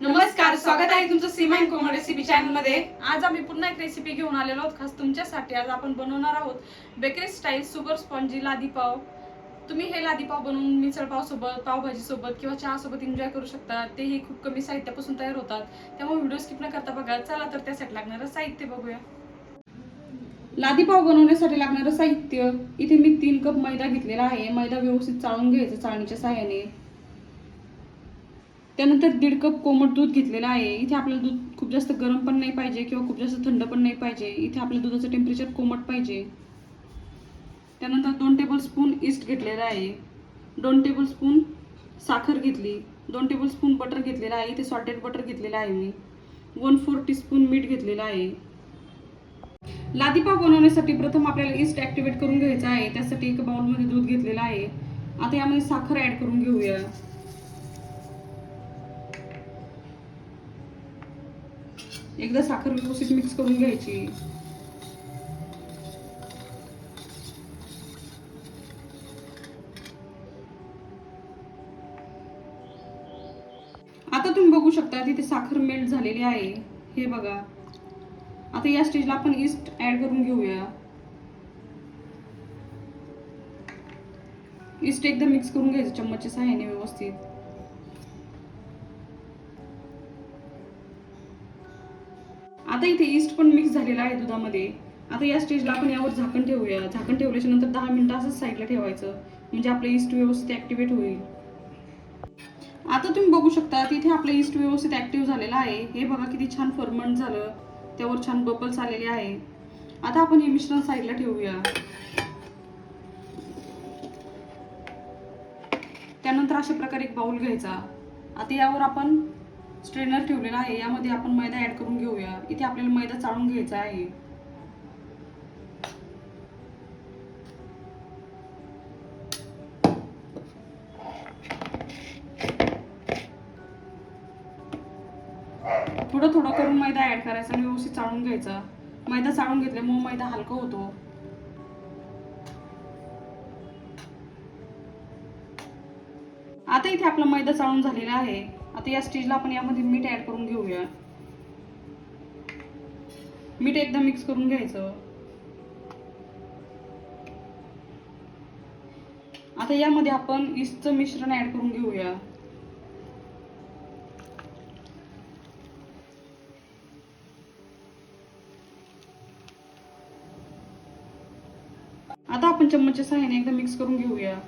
नमस्कार स्वागत आहे तुमचं सीमा कोमल रेसिपी चॅनलमध्ये आज आम्ही पुन्हा एक रेसिपी घेऊन आलेलो आहोत खास तुमच्यासाठी. आज आपण बनवणार आहोत बेकरी स्टाईल सुपर स्पॉन्जी लादी पाव. तुम्ही हे लादी पाव बनवून मिसळ पाव सोबत पावभाजी सोबत किंवा चहा सोबत एन्जॉय करू शकता. तेही खूप कमी साहित्यापासून तयार होतात. त्यामुळे व्हिडिओ स्किप न करता बघा. चला तर त्यासाठी लागणारं साहित्य बघूया. लादी पाव बनवण्यासाठी लागणारं साहित्य. इथे मी तीन कप मैदा घेतलेला आहे. मैदा व्यवस्थित चाळून घ्यायचा चाळणीच्या साह्याने त्यानंतर दीड कप कोमट दूध घेतलेलं आहे. इथे आपल्याला दूध खूप जास्त गरम पण नाही पाहिजे किंवा खूप जास्त थंड पण नाही पाहिजे. इथे आपल्या दुधाचं टेम्परेचर कोमट पाहिजे. त्यानंतर दोन टेबल स्पून इस्ट घेतलेला आहे. दोन टेबलस्पून साखर घेतली. दोन टेबल स्पून बटर घेतलेलं आहे. इथे सॉल्टेड बटर घेतलेलं आहे मी. वन फोर टीस्पून मीठ घेतलेलं आहे. लादीपाव बनवण्यासाठी प्रथम आपल्याला ईस्ट ॲक्टिवेट करून घ्यायचं आहे. त्यासाठी एका बाउलमध्ये दूध घेतलेलं आहे. आता यामध्ये साखर ॲड करून घेऊया. एकदा साखर व्यवस्थित मिक्स करून घ्यायची. आता तुम्ही बघू शकता तिथे साखर मेल्ट झालेली आहे. हे बघा. आता या स्टेजला आपण इस्ट ऍड करून घेऊया. इस्ट एकदा मिक्स करून घ्यायचं चम्मचच्या सहाय्याने व्यवस्थित. आता इथे ईस्ट पण मिक्स झालेला आहे दुधामध्ये. आता या स्टेजला आपण यावर झाकण ठेवूया. झाकण ठेवल्याच्या नंतर दहा मिनटं असंच साईडला ठेवायचं. म्हणजे आपलं ईस्ट व्यवस्थित ॲक्टिवेट होईल. आता तुम्ही बघू शकता तिथे आपलं ईस्ट व्यवस्थित ऍक्टिव्ह झालेलं आहे. हे बघा किती छान फर्मंट झालं. त्यावर छान बबल्स आलेले आहे. आता आपण हे मिश्रण साईडला ठेवूया. त्यानंतर अशा प्रकारे एक बाउल घ्यायचा. आता यावर आपण स्ट्रेनर ठेवलेला आहे. यामध्ये आपण मैदा ऍड करून घेऊया. इथे आपल्याला मैदा चाळून घ्यायचा आहे. थोडं थोडं करून मैदा ऍड करायचा आणि व्यवस्थित चाळून घ्यायचा. मैदा चाळून घेतल्यामुळे मैदा हलका होतो. आता इथे आपला मैदा चाळून झालेला आहे. आता या स्टेजला आपण यामध्ये मीठ ऍड करून घेऊया. मीठ एकदा मिक्स करून घ्यायचं. आता यामध्ये आपण ईस्टचं मिश्रण ऍड करून घेऊया. आता आपण चम्मचच्या सहाय्याने एकदा मिक्स करून घेऊया.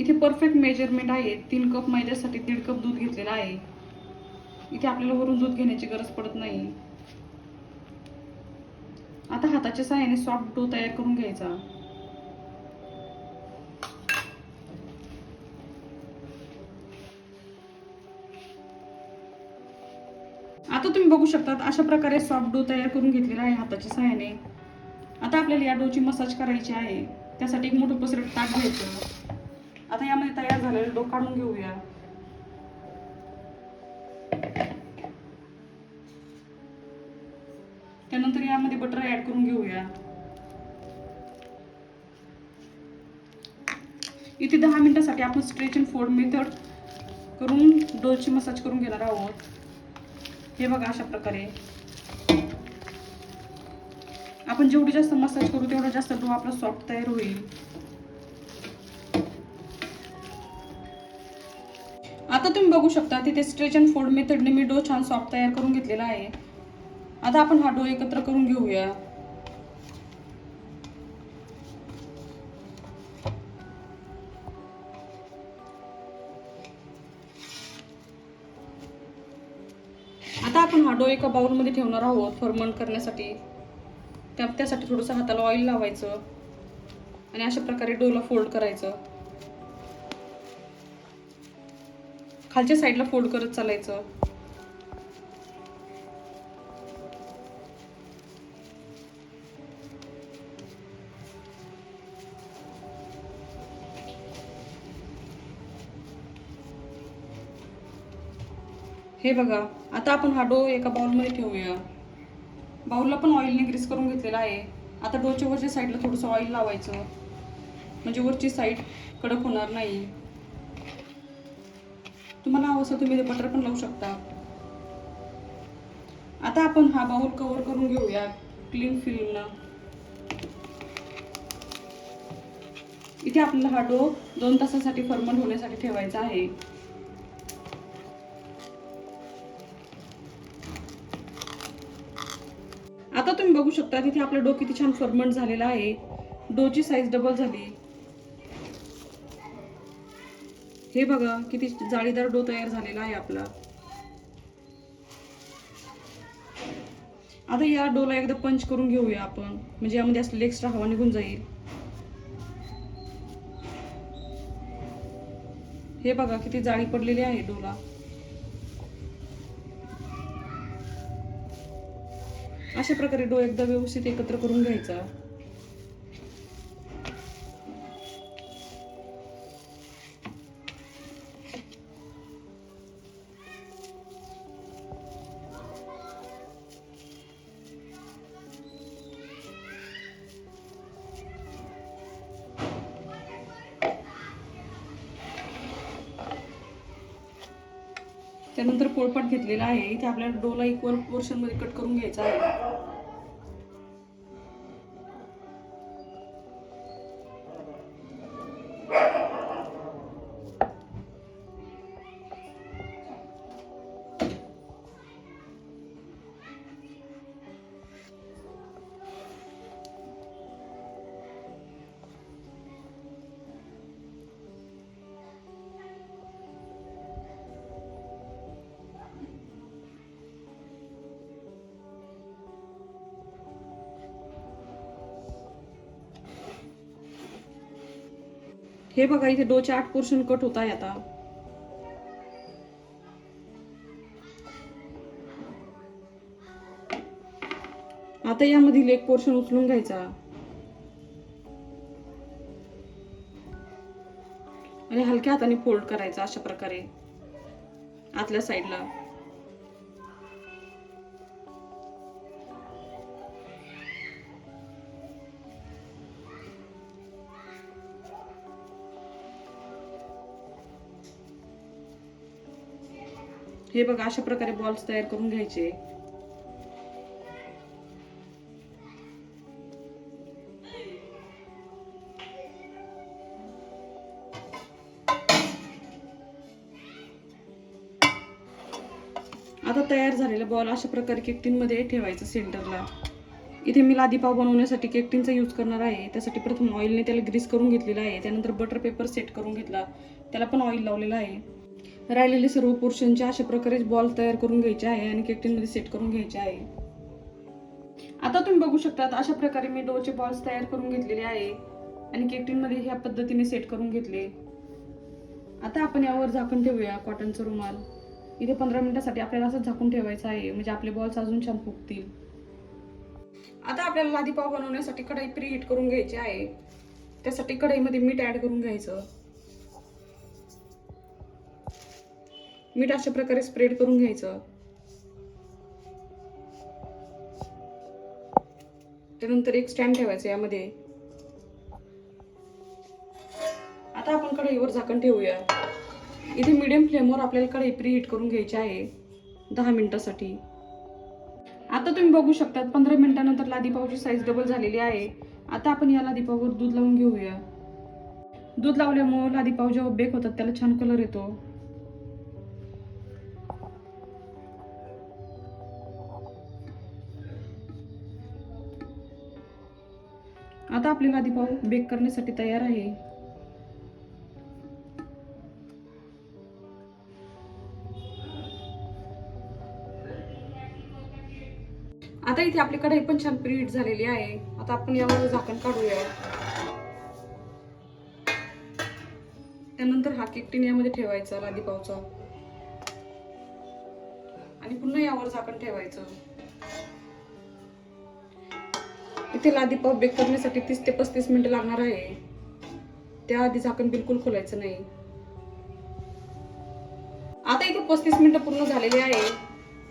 इथे परफेक्ट मेजरमेंट आहे. तीन कप मैद्यासाठी दीड कप दूध घेतलेलं आहे. इथे आपल्याला वरून दूध घेण्याची गरज पडत नाही. आता हाताच्या सहाय्याने सॉफ्ट डो तयार करून घ्यायचा. आता तुम्ही बघू शकता अशा प्रकारे सॉफ्ट डो तयार करून घेतलेला आहे हाताच्या सहाय्याने आता आपल्याला या डोची मसाज करायची आहे. त्यासाठी एक मोठं पसरट ताट घ्यायचं. आता यामध्ये तयार झालेला डो काढून घेऊया. त्यानंतर यामध्ये बटर ऍड करून घेऊया. इथे दहा मिनिटासाठी आपण स्ट्रेच अँड फोल्ड मेथड करून डोची मसाज करून घेणार आहोत. हे बघा अशा प्रकारे. आपण जेवढी जास्त मसाज करू तेवढा जास्त डो आपला सॉफ्ट तयार होईल. आता तुम्ही बघू शकता तिथे स्ट्रेच अँड फोल्ड मेथडने मी डो छान सॉफ्ट तयार करून घेतलेला आहे. आता आपण हा डो एकत्र करून घेऊया. आता आपण हा डो एका बाउलमध्ये ठेवणार आहोत फर्मंट करण्यासाठी. त्या त्यासाठी थोडंसं हाताला ऑइल लावायचं. आणि अशा प्रकारे डोला फोल्ड करायचं. खालच्या साईडला फोल्ड करत चालायचं. हे बघा आता आपण हा डो एका बाउलमध्ये ठेवूया. बाउलला पण ऑइलने ग्रीस करून घेतलेला आहे. आता डोच्या वरच्या साईडला थोडंसं ऑइल लावायचं. म्हणजे वरची साईड कडक होणार नाही. तुम्हाला हवं असं तुम्ही बटर पण लावू शकता. आता आपण हा बाउल कव्हर करून घेऊया क्लीन फिल्मनं इथे आपल्याला हा डो दोन तासासाठी फर्मंट होण्यासाठी ठेवायचा आहे. आता तुम्ही बघू शकता तिथे आपला डो किती छान फर्मंट झालेला आहे. डोची साईज डबल झाली. हे बघा किती जाळीदार डो तयार झालेला आहे आपला. आता या डोला एकदा पंच करून घेऊया आपण. म्हणजे यामध्ये असलेली एक्स्ट्रा हवा निघून जाईल. हे बघा किती जाळी पडलेली आहे डोला. अशा प्रकारे डो एकदा व्यवस्थित एकत्र करून घ्यायचा. त्यानंतर पोळपाट घेतलेला आहे. इथे आपल्याला डोला इक्वल पोर्शनमध्ये कट करून घ्यायचा आहे. हे बघा इथे डोचे आठ पोर्शन कट होत आहे आता. आता यामधील एक पोर्शन उचलून घ्यायचा. आणि हलक्या हाताने फोल्ड करायचा अशा प्रकारे आतल्या साईडला हे बघा अशा प्रकारे बॉल्स तयार करून घ्यायचे. आता तयार झालेला बॉल अशा प्रकारे केकमध्ये ठेवायचं सेंटरला इथे मी लादीपाव बनवण्यासाठी केकटीनचा यूज करणार आहे. त्यासाठी प्रथम ऑइलने त्याला ग्रीस करून घेतलेला आहे. त्यानंतर बटर पेपर सेट करून घेतला. त्याला पण ऑइल लावलेला आहे. राहिलेले सर्व पोर्शनचे अशा प्रकारे बॉल तयार करून घ्यायचे आहे आणि केकटीनमध्ये सेट करून घ्यायचे आहे. आता तुम्ही बघू शकता अशा प्रकारे मी डोचे बॉल्स तयार करून घेतलेले आहे आणि केकटीनमध्ये ह्या पद्धतीने सेट करून घेतले. आता आपण यावर झाकून ठेवूया कॉटनचं रुमाल. इथे पंधरा मिनिटासाठी आपल्याला असं झाकून ठेवायचं आहे म्हणजे आपले बॉल्स अजून छान फुगतील. आता आपल्याला लादी पाव बनवण्यासाठी कढई प्रीहीट करून घ्यायची आहे. त्यासाठी कढईमध्ये मीठ ॲड करून घ्यायचं. मीठ अशा प्रकारे स्प्रेड करून घ्यायचं. त्यानंतर एक स्टँड ठेवायचं यामध्ये. आता आपण कढईवर झाकण ठेवूया. इथे मीडियम फ्लेमवर आपल्याला कढई प्रीहीट करून घ्यायची आहे. दहा मिनिटासाठी. आता तुम्ही बघू शकता पंधरा मिनिटानंतर लादीपावची साईज डबल झालेली आहे. आता आपण या लादीपावर दूध लावून घेऊया. दूध लावल्यामुळे लादीपाव जेव्हा बेक होतात त्याला छान कलर येतो. आता आपल्याला लादी पाव बेक करण्यासाठी तयार आहे. आता इथे आपली कढाई पण छान प्रीहीट झालेली आहे. आता आपण यावर झाकण काढूया. त्यानंतर हा केक टिन यामध्ये ठेवायचा लादी पावचा आणि पुन्हा यावर झाकण ठेवायचं. इथे लादी पाव बेक करण्यासाठी तीस ते पस्तीस मिनिटं लागणार आहे. त्याआधी झाकण बिलकुल खोलायचं नाही. आता इथे पस्तीस मिनिटं पूर्ण झालेली आहे.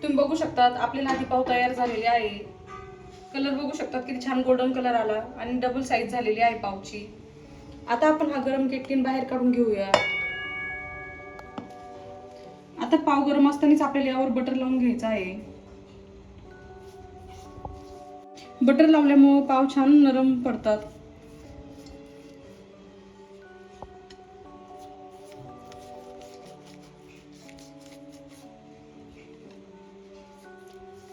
तुम्ही बघू शकतात आपले लादी पाव तयार झालेले आहे. कलर बघू शकतात किती छान गोल्डन कलर आला आणि डबल साईज झालेली आहे पावची. आता आपण हा गरम केक बाहेर काढून घेऊया. आता पाव गरम असतानाच आपल्याला यावर बटर लावून घ्यायचं आहे. बटर लावल्यामुळं पाव छान नरम पडतात.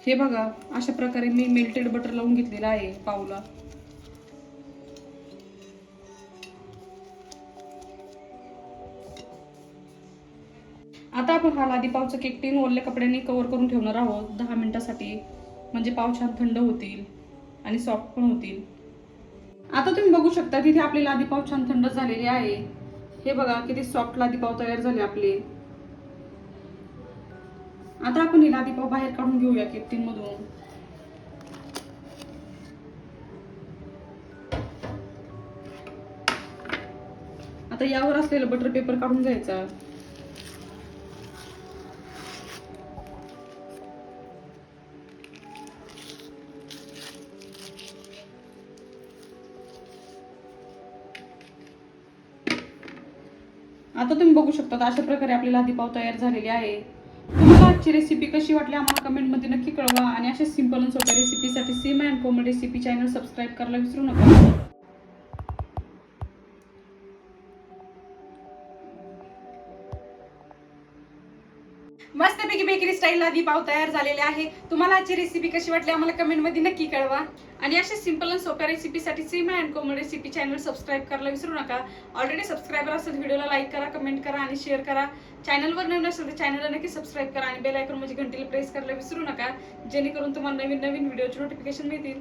हे बघा अशा प्रकारे मी मेल्टेड बटर लावून घेतलेलं आहे पावला. आता आपण हा लादी पावचं केक टीन ओल्या कपड्यांनी कव्हर करून ठेवणार आहोत दहा मिनिटासाठी. म्हणजे पाव छान थंड होतील. आणि सॉफ्ट पण होतील. आता तुम्ही बघू शकता तिथे आपले लादीपाव छान थंड झालेले आहे. हे बघा किती सॉफ्ट लादीपाव तयार झाले आपले. आता आपण हे लादीपाव बाहेर काढून घेऊया केक मधून. आता यावर असलेलं बटर पेपर काढून घ्यायचा. आता तुम्ही बघू शकता अशा प्रकारे आपली लादी पाव तयार झालेली आहे. तुम्हाला आजची रेसिपी कशी वाटली आम्हाला कमेंटमध्ये नक्की कळवा आणि अशा सिंपल आणि सोप्या रेसिपीसाठी Seema and Komal recipe channel subscribe करायला विसरू नका. मस्तपैकी बेकरी स्टाईल आधी पाव तयार झालेले आहे. तुम्हाला आजची रेसिपी कशी वाटली आम्हाला कमेंटमध्ये नक्की कळवा. आणि अशा सिंपल आणि सोप्या रेसिपीसाठी Seema and Komal recipe channel subscribe करायला विसरू नका. ऑलरेडी सबस्क्रायबर असेल व्हिडिओला लाईक करा कमेंट करा आणि शेअर करा. चॅनलवर नवीन असेल तर चॅनलला नक्की सबस्क्राईब करा आणि बेल आयकॉन म्हणजे घंटीला प्रेस करायला विसरू नका. जेणेकरून तुम्हाला नवीन नवीन व्हिडिओचे नोटिफिकेशन मिळतील.